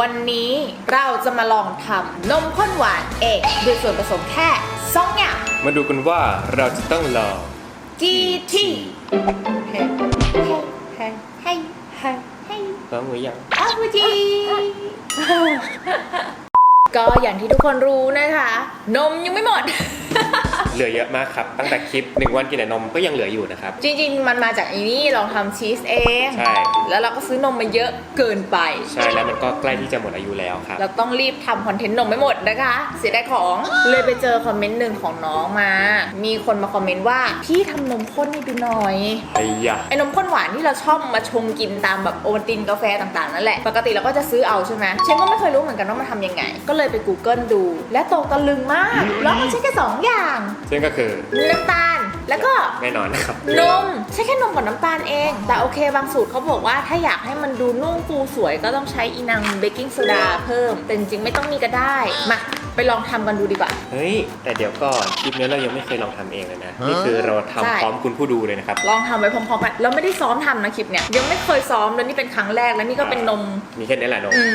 วันนี้เราจะมาลองทำนมข้นหวานเอกด้วยส่วนผสมแค่สองอย่าง มาดูกันว่าเราจะต้องรอ GT เฮ้เฮ้เฮ้เฮ้เฮ้เฮ้พร้อมหรือยังอาบูจีก็อย่างที่ทุกคนรู้นะคะ นมยังไม่หมด เหลือเยอะมากครับ ตั้งแต่คลิปหนึ่งวันกินแต่นมก็ยังเหลืออยู่นะครับ จริงๆ มันมาจากไอ้นี่ลองทำชีสเอง ใช่ แล้วเราก็ซื้อนมมาเยอะเกินไป ใช่แล้วมันก็ใกล้ที่จะหมดอายุแล้วครับ เราต้องรีบทำคอนเทนต์นมไม่หมดนะคะ เสียดายของ เลยไปเจอคอมเมนต์หนึ่งของน้องมา มีคนมาคอมเมนต์ว่า พี่ทำนมข้นให้ดูหน่อย ไอ้ยะ ไอ้นมข้นหวานที่เราชอบมาชงกินตามแบบโอวัลตินกาแฟต่างๆ นั่นแหละ ปกติเราก็จะซื้อเอาใช่ไหมเชนก็ไม่เคยรู้เหมือนกันว่ามันทำยังไง ก็เลยไป Google ดู และตกตะลึงมาก แล้วมันใช้แค่สองอย่าง ซึ่งก็คือน้ำตาลแล้วก็แน่นอนนะครับนมใช้แค่นมกับน้ำตาลเอง แต่โอเคบางสูตรเขาบอกว่าถ้าอยากให้มันดูนุ่มฟูสวยก็ต้องใช้อีนังเบกกิ้งโซดาเพิ่ม แต่จริงๆไม่ต้องมีก็ได้มา ไปลองทำกันดูดีกว่า เฮ้ย แต่เดี๋ยวก่อนคลิปนี้เรายังไม่เคยลองทำเองเลยนะ นี่คือเราทำใช่ พร้อมคุณผู้ดูเลยนะครับ ลองทำไว้พร้อมๆกันเราไม่ได้ซ้อมทำนะคลิปเนี้ยยังไม่เคยซ้อมแล้วนี่เป็นครั้งแรกแล้วนี่ก็เป็นนม มีแค่นี้แหละนมอืม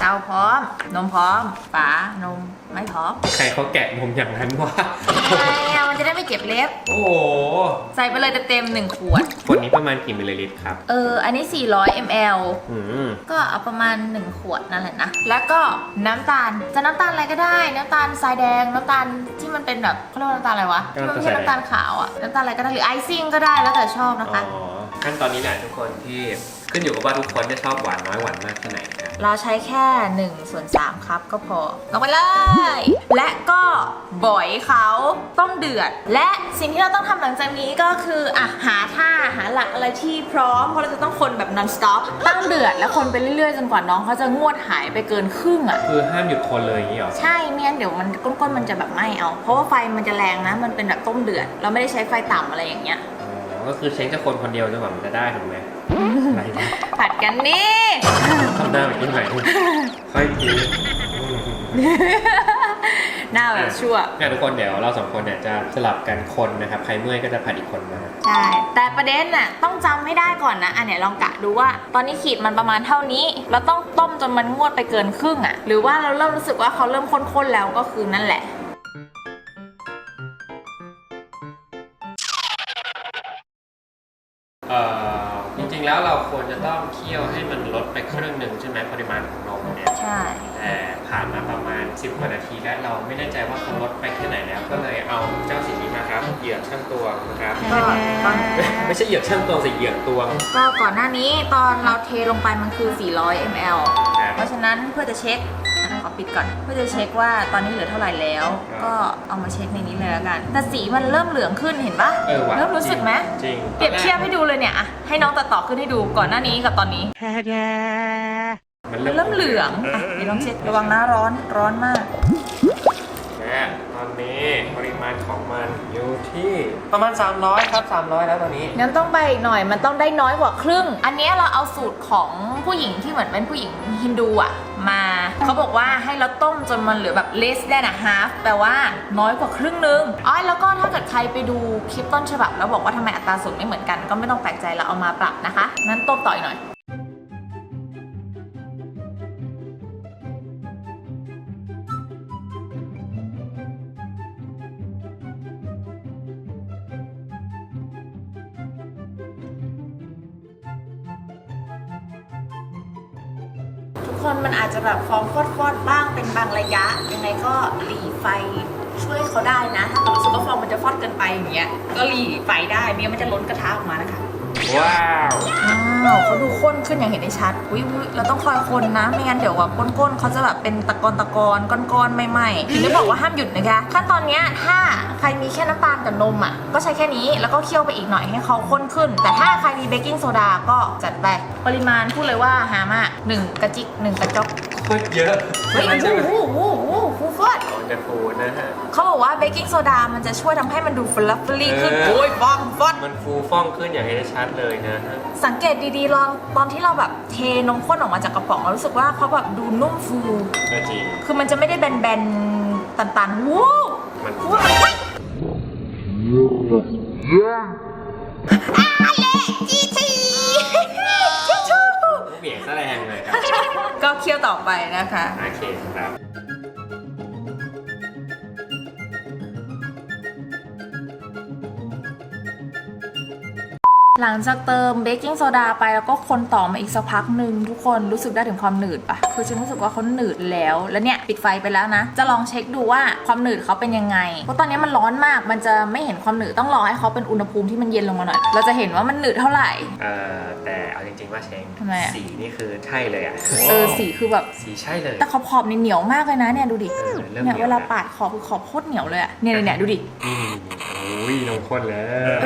เตาพร้อม นมพร้อมฝานมไม่พร้อมใครเขาแกะนมอย่างนั้นวะทำไมอะมันจะได้ไม่เจ็บเล็บ โอ้โหใส่ไปเลยเต็มๆหนึ่งขวดคนนี้ประมาณกี่มิลลิลิตรครับเออ อันนี้ 400 ml อืมก็เอาประมาณ 1 ขวดนั่นแหละนะ แล้วก็น้ำตาล จะน้ำตาลอะไรก็ได้น้ำตาลทรายแดงน้ำตาลที่มันเป็นแบบเขาเรียกว่าน้ำตาลอะไรวะที่มันไม่ใช่น้ำตาลขาวอะน้ำตาลอะไรก็ได้หรือไอซิ่งก็ได้แล้วแต่ชอบนะคะ อ๋อขั้นตอนนี้แหละทุกคนที่ขึ้นอยู่กับว่าทุกคนจะชอบหวานน้อยหวานมากแค่ไหนครับ เราใช้แค่1ส่วน3ครับก็พอลงไปเลย และก็บ่อยเขาต้มเดือด และสิ่งที่เราต้องทำหลังจากนี้ก็คืออะหาท่าหาหลักอะไรที่พร้อมเพราะเราจะต้องคนแบบ non stop ตั้งเดือดแล้วคนไปเรื่อยๆจนกว่าน้องเขาจะงวดหายไปเกินครึ่งอะ คือห้ามหยุดคนเลยอย่างนี้เหรอ ใช่ไม่งั้นเดี๋ยวมันก้นๆมันจะแบบไหม้เอา เพราะว่าไฟมันจะแรงนะ มันเป็นแบบต้มเดือด เราไม่ได้ใช้ไฟต่ำอะไรอย่างเงี้ยอ๋อก็คือเช้งจะคนคนเดียวจนกว่ามันจะได้ถูกไหม อะไรนะผัดกันนี่ทำหน้าแบบนี้หน่อยค่อยดีหน้าแบบชั่วเนี่ยทุกคนเดี๋ยวเราสองคนเนี่ยจะสลับกันคนนะครับ ใครเมื่อยก็จะผัดอีกคนนะใช่แต่ประเด็นน่ะต้องจำไม่ได้ก่อนนะอันเนี้ยลองกะดูว่า ตอนนี้ขีดมันประมาณเท่านี้ เราต้องต้มจนมันงวดไปเกินครึ่งอะ่ะ หรือว่าเราเริ่มรู้สึกว่าเขาเริ่มข้นๆแล้วก็คือนั่นแหละเอ่อจริง ๆ แล้วเราควรจะต้องเคี่ยวให้มันลดไปครึ่งหนึ่งใช่ไหมปริมาณของนมเนี่ยใช่ แต่ผ่านมาประมาณ 10กว่านาทีแล้วเราไม่แน่ใจว่าเขาลดไปแค่ไหนแล้ว ก็เลยเอาเจ้าสิ่งนี้มาครับเหยือกช่างตวงนะครับก็ตอน ไม่ใช่เหยือกช่างตวงสิเหยือกตวงก็ก่อนหน้านี้ตอนเราเทลงไปมันคือ 400 ml ครับ เพราะฉะนั้นเพื่อจะเช็คอะ ขอปิดก่อนเพื่อจะเช็คว่าตอนนี้เหลือเท่าไหร่แล้วครับก็เอามาเช็คในนี้เลยแล้วกัน แต่สีมันเริ่มเหลืองขึ้นเห็นปะเออว่ะเริ่มรู้สึกไหมจริงเปรียบเทียบให้ดูเลยเนี่ยอะให้น้องตัดต่อขึ้นให้ดูก่อนหน้านี้กับตอนนี้มันมันเริ่มเหลืองอะเดี๋ยวลองเช็คระวังนะร้อนร้อนมากและตอนนี้ปริมาณของมันอยู่ที่ประมาณ 300 ครับ 300 แล้วตอนนี้งั้นต้องไปอีกหน่อยมันต้องได้น้อยกว่าครึ่ง อันเนี้ยเราเอาสูตรของผู้หญิงที่เหมือนเป็นผู้หญิงฮินดูอะ มา เขาบอกว่าให้เราต้มจนมันเหลือแบบ less than a half แปลว่าน้อยกว่าครึ่งนึงอ๋อแล้วก็ถ้าเกิดใครไปดูคลิปต้นฉบับ แล้วบอกว่าทำไมอัตราส่วนไม่เหมือนกัน ก็ไม่ต้องแปลกใจเราเอามาปรับนะคะ นั้นต้มต่ออีกหน่อย คนมันอาจจะแบบฟองฟอดๆบ้างเป็นบางระยะ ยังไงก็หลีไฟช่วยเขาได้นะ ถ้าเกิดรู้สึกว่าฟองมันจะฟอดเกินไปอย่างเงี้ยก็หลีไฟได้ไม่งั้นมันจะล้นกระทะออกมานะคะ ว้าวอ้าวเขาดูข้นขึ้นอย่างเห็นได้ชัดอุ้ยอุ๊ยเราต้องคอยคนนะ ไม่งั้นเดี๋ยวแบบก้นๆเขาจะแบบเป็นตะกอนตะกอนก้อนๆไม่ไหมถึงได้บอกว่าห้ามหยุดนะคะขั้นตอนเนี้ยถ้าใครมีแค่น้ำตาลกับนมอะก็ใช้แค่นี้แล้วก็เคี่ยวไปอีกหน่อยให้เขาข้นขึ้น แต่ถ้าใครมีเบกกิ้งโซดาก็จัดไปปริมาณพูดเลยว่าหามากหนึ่งกระจิกหนึ่งกระจกโคตรเยอะเฮ้ยใช่ไหมโอ้โหโอ้โหโอ้โหฟูฟอดมันจะฟูนะฮะเขาบอกว่าเบกกิ้งโซดามันจะช่วยทำให้มันดูฟลัฟเฟอรี่ขึ้นเออโอ้ยฟองฟอดมันฟูฟ่องขึ้นอย่างเห็นได้ชัดเลยนะฮะสังเกตดีๆลองตอนที่เราแบบเทนมข้นออกมาจากกระป๋องเรารู้สึกว่าเขาแบบดูนุ่มฟู ก็จริง คือมันจะไม่ได้แบนๆ ตันๆวู้มันวู้ว้ายอาเละจีทีทิชชู่เบี่ยงแสดงเลยครับ ก็เคี่ยวต่อไปนะคะ โอเคครับ หลังจากเติมเบกกิ้งโซดาไปแล้วก็คนต่อมาอีกสักพักหนึ่งทุกคนรู้สึกได้ถึงความหนืดปะคือฉันรู้สึกว่าเขาหนืดแล้ว แล้วเนี่ยปิดไฟไปแล้วนะ จะลองเช็คดูว่าความหนืดเขาเป็นยังไง เพราะตอนนี้มันร้อนมากมันจะไม่เห็นความหนืดต้องรอให้เขาเป็นอุณหภูมิที่มันเย็นลงมาหน่อย เราจะเห็นว่ามันหนืดเท่าไหร่ เอ่อแต่เอาจริงๆว่าเชงทำไมอะ สีนี่คือใช่เลยอะเออสีคือแบบ สีใช่เลย แต่ขอบขอบๆนี่เหนียวมากเลยนะเนี่ยดูดิเออเริ่มเนี่ยเหนียว เวลาแล้วปาดขอบคือขอบโคตรเหนียวเลยอะเนี่ยเนี่ยเนี่ยดูดิ นี่โอ้ยนมข้นแล้ว เออเริ่มแล้วแป๊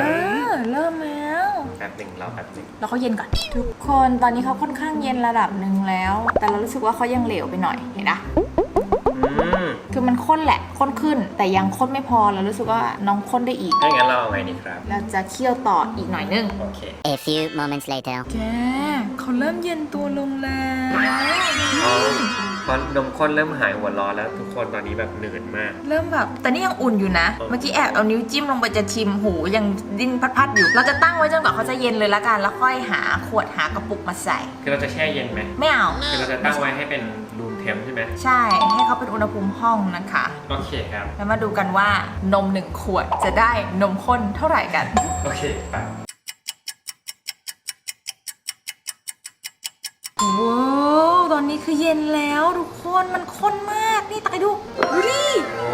บหนึ่งรอแป๊บหนึ่งแล้วเขาเย็นก่อน ทุกคนตอนนี้เขาค่อนข้างเย็นระดับหนึ่งแล้ว แต่เรารู้สึกว่าเขายังเหลวไปหน่อยเห็นนะอืมคือมันข้นแหละข้นขึ้น แต่ยังข้นไม่พอเรารู้สึกว่าน้องข้นได้อีก ถ้าอย่างนั้นเราเอาไงดีครับ เราจะเคี่ยวต่ออีกหน่อยนึงโอเค A few moments later. แกเขาเริ่มเย็นตัวลงแล้วอ๋อพ อนมข้นเริ่มหายหัวร้อนแล้ว ทุกคนตอนนี้แบบเหนื่อยมาก เริ่มแบบ แต่นี่ยังอุ่นอยู่นะ เมื่อกี้แอบเอานิ้วจิ้มลงไปจะชิมหูยังดิ้นพัดๆอยู่ เราจะตั้งไว้จนกว่าเขาจะเย็นเลยละกัน แล้วค่อยหาขวดหากระปุกมาใส่ คือเราจะแช่เย็นไหมไม่เอา คือเราจะตั้งไว้ให้เป็นรูมเทมใช่ไหมใช่ ให้เขาเป็นอุณหภูมิห้องนะคะ โอเคครับ แล้วมาดูกันว่านมหนึ่งขวดจะได้นมข้นเท่าไหร่กัน โอเคไปว้าว ตอนนี้คือเย็นแล้วทุกคนมันข้นมาก นี่ตายดูดูดิโอ้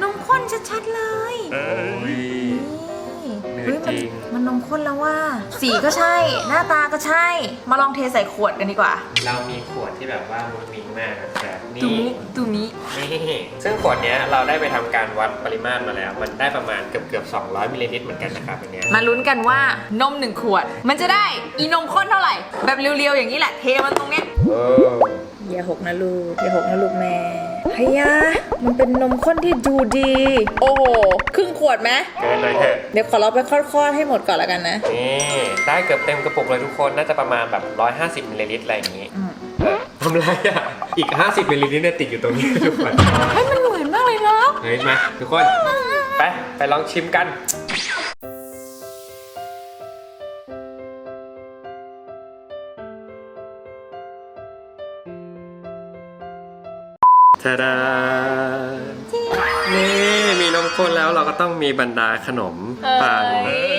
นมข้นชัดๆเลย โอ้ยนี่ เหนื่อยเฮ้ยมันจริงมันนมข้นแล้วว่า สีก็ใช่ หน้าตาก็ใช่ มาลองเทใส่ขวดกันดีกว่า เรามีขวดที่แบบว่ามุ้งมิ้งมากอะแบบตูนี้มิตูมินี่ซึ่งขวดเนี้ยเราได้ไปทำการวัดปริมาตรมาแล้ว มันได้ประมาณเกือบเกือบๆ200มิลลิลิตรเหมือนกันนะครับอันเนี้ยมาลุ้นกันว่านมหนึ่งขวด มันจะได้อีนมข้นเท่าไหร่ แบบเรียวๆอย่างนี้แหละ เทมันตรงเนี้ย โอ้อย่าหกนะลูก อย่าหกนะลูกแม่ พยา มันเป็นนมข้นที่ดูดี โอ้โห ครึ่งขวดไหมเกินเลยเถอะเดี๋ยวขอเราไปคลอดๆให้หมดก่อนแล้วกันนะ นี่ได้เกือบเต็มกระปุกเลยทุกคนน่าจะประมาณแบบ 150มิลลิลิตรอะไรอย่างงี้อืม เออทำไรอะ อีก 50มิลลิลิตรเนี่ยติดอยู่ตรงนี้ทุกคน เฮ้ยมันเหมือนมากเลยเนาะ เฮ้ยมาทุกคน ไป ไปลองชิมกัน ทาดานี่มีนมข้นแล้วเราก็ต้องมีบรรดาขนมปังเฮ้ย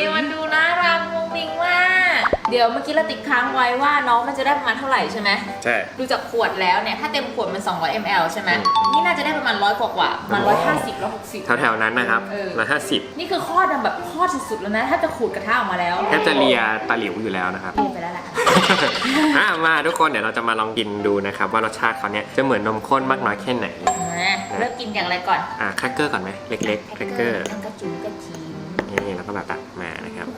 เดี๋ยวเมื่อกี้เราติดค้างไว้ว่าน้องมันจะได้ประมาณเท่าไหร่ใช่ไหมใช่ ดูจากขวดแล้วเนี่ยถ้าเต็มขวดมัน 200 ml ใช่ไหมอืมนี่น่าจะได้ประมาณร้อยกว่ากว่าๆประมาณร้อยห้าสิบร้อยหกสิบ แถวๆนั้นนะครับเออละห้าสิบนี่คือคลอดดังแบบคลอดสุดๆแล้วนะถ้าจะขูดกระทะออกมาแล้วแทบจะเลียตาหลิวอยู่แล้วนะครับ เรียนไปแล้วแหละ อะมาทุกคนเดี๋ยวเราจะมาลองกินดูนะครับ ว่ารสชาติเขาเนี่ยจะเหมือนนมข้นมากน้อยแค่ไหนนะเริ่มกินอย่างไรก่อนอะแครกเกอร์ก่อนไหมเล็กๆแครกเกอร์มันกระจุยกระจีนี่แล้วก็แบบตักมานะ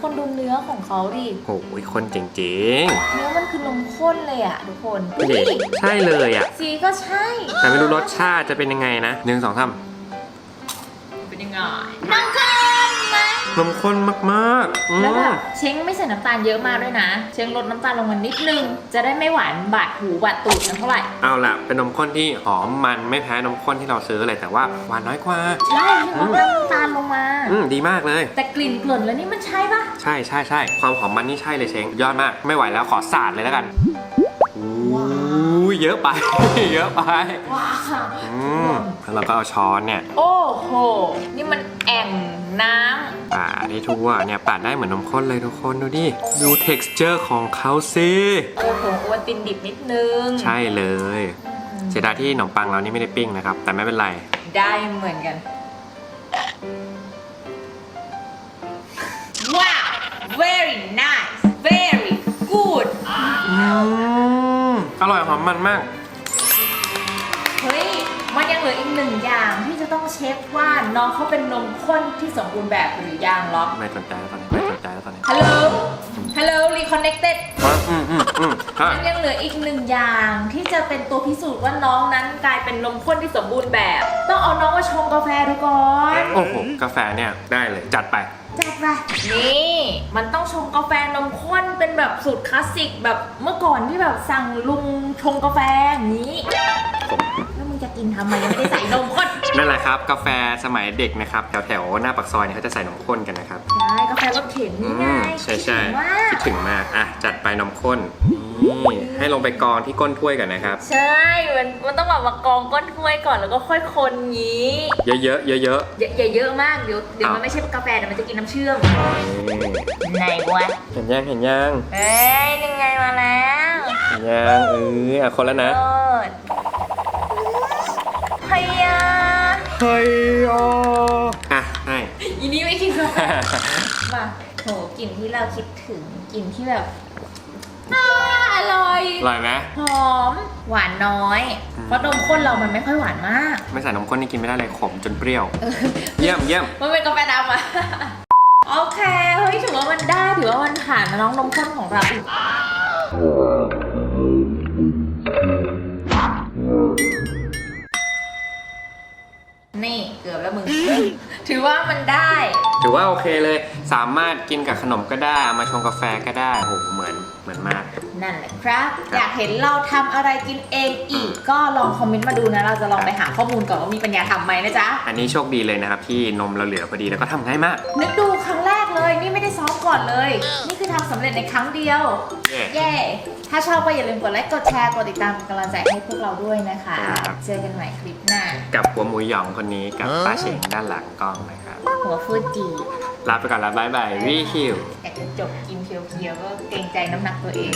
ครับทุกคนดูเนื้อของเขาดิโอ้ยข้นจริงเนื้อมันคือนมข้นเลยอะทุกคนๆนี่ใช่เลยอะ สีก็ใช่แต่ไม่รู้รสชาติจะเป็นยังไงนะหนึ่งสองสามเป็นยังไง น้ำข้นไหม นมข้นมากๆอืแล้วแบมบเช้งไม่ใส่น้ำตาลเยอะมากด้วยนะ เช้งลดน้ำตาลลงมานิดนึง จะได้ไม่หวานบาดหูบาดตูดกันเท่าไหร่ เอาล่ะ เป็นนมข้นที่หอมมันไม่แพ้นมข้นที่เราซื้อเลยแต่ว่าหวานน้อยกว่า ใช่ที่ลดน้ำตาลลงมา อืมดีมากเลย แต่กลิ่นเกลิ่นแล้วนี่มันใช่ปะใช่ใช่ใช่ความหอมมันนี่ใช่เลยเชงยอดมาก ไม่ไหวแล้วขอสาดเลยแล้วกันอู้ยเยอะไป เยอะไปว้าวอืมแล้วเราก็เอาช้อนเนี่ย โอ้โห นี่มันแอ่งน้ำ ปาดให้ทั่วเนี่ยปาดได้เหมือนนมข้นเลยทุกคนดูดิ ดู texture ของเขาสิโอ้โหอวนตินดิบนิดนึง ใช่เลยเสียดายที่ขนมปังเรานี่ไม่ได้ปิ้งนะครับ แต่ไม่เป็นไร ได้เหมือนกัน ว้าว very nice very good อืมอร่อยหอมมันมากเฮ้ย มันยังเหลืออีกหนึ่งอย่างที่จะต้องเช็คว่าน้องเขาเป็นนมข้นที่สมบูรณ์แบบหรือยังล็อกไม่สนใจแล้วตอนนี้ไม่สนใจแล้วตอนนี้ฮัลโหล ฮัลโหล reconnected อะอืมอืมอืมฮะมันยังเหลืออีกหนึ่งอย่างที่จะเป็นตัวพิสูจน์ว่าน้องนั้นกลายเป็นนมข้นที่สมบูรณ์แบบ ต้องเอาน้องมาชงกาแฟดูก่อนโอ้โหกาแฟเนี่ยได้เลยจัดไป จัดไปนี่มันต้องชงกาแฟนมข้นเป็นแบบสูตรคลาสสิกแบบเมื่อก่อนที่แบบสั่งลุงชงกาแฟอย่างนี้แล้วมึ งจะกินทำไมยังไม่ได้ใส่นมข้นนั่นแหละครับ กาแฟสมัยเด็กนะครับ แถวแถวๆหน้าปากซอยเนี่ยเขาจะใส่นมข้นกันนะครับใช่กาแฟรสเข็นอืนี่ไงมใช่ใช่คิดถึงว่าคิดถึงมากอะจัดไปนมข้นนนี่ให้ลงไปกองที่ก้นถ้วยก่อนนะครับ ใช่ มันมันต้องแบบมากองก้นถ้วยก่อนแล้วก็ค่อยคนงี้เยอะๆเยอะๆอย่าอย่าเยอะมากเดี๋ยวเดี๋ยวมันไม่ใช่กาแฟเดี๋ยวมันจะกินน้ำเชื่อมนี่ไหนวะเห็นยังเห็นยังเอ้ยนี่ไงมาแล้ว เห็นยังเอออะคนแล้วนะโลด พยาเฮ้ยโออะให้ อีนี่ไม่คิดว่ามาโหกลิ่นที่เราคิดถึงกลิ่นที่แบบอ่าอร่อยอร่อยไหมหอม หวานน้อยอืมเพราะนมข้นเรามันไม่ค่อยหวานมาก ไม่ใส่นมข้นนี่กินไม่ได้เลยขมจนเปรี้ยว เยี่ยมเยี่ยมมันเป็นกาแฟดำอะโอเค เฮ้ยถือว่ามันได้ถือว่ามันผ่านมาน้องนมข้นของเรา แล้วมึง ถือว่ามันได้ ถือว่าโอเคเลย สามารถกินกับขนมก็ได้เอามาชงกาแฟก็ได้โหเหมือนเหมือนมาก นั่นแหละครับ อยากเห็นเราทำอะไรกินเองอีก ก็ลองคอมเมนต์มาดูนะ เราจะลองไปหาข้อมูลก่อนว่ามีปัญญาทำไหมนะจ๊ะ อันนี้โชคดีเลยนะครับที่นมเราเหลือพอดีแล้วก็ทำง่ายมากนึกดูครั้งแรกเลย นี่ไม่ได้ซ้อมก่อนเลย นี่คือทำสำเร็จในครั้งเดียว เย้ เย้ ถ้าชอบก็อย่าลืมกดไลค์ กดแชร์ กดติดตามเป็นกำลังใจให้พวกเราด้วยนะคะ ครับ เจอกันใหม่คลิปหน้า กับหัวหมูหยองคนนี้กับป้าเฉงด้านหลังกล้องนะครับ หัวฟูจีลาไปก่อนแล้วบายบายวิคิวอยาก จะจบกินเพียวๆก็เกรงใจน้ำหนักตัวเอง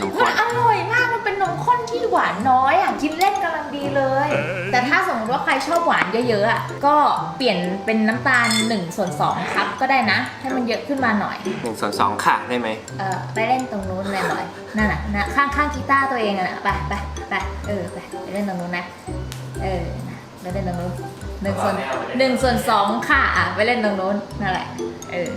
นมข้มันนอร่อยมาก มันเป็นนมข้นที่หวานน้อยอะ กินเล่นกำลังดีเลย แต่ถ้าสมมติว่าใครชอบหวานเยอะๆอะ ก็เปลี่ยนเป็นน้ำตาล1ส่วน2ครับก็ได้นะ ให้มันเยอะขึ้นมาหน่อย หนึ่งส่วนสองค่ะได้ไหมเออไปเล่นตรงนู้นเลยหน่อยนั่นน่ะนะข้างข้างกีตาร์ตัวเองอะนะไปไปไปเออไปไปเล่นตรงนู้นนะ เออนะไปเล่นตรงนู้นหนึ่งส่วนหนึ่งส่วนสองค่ะอะไปเล่นตรงนู้นนั่นแหละ เออ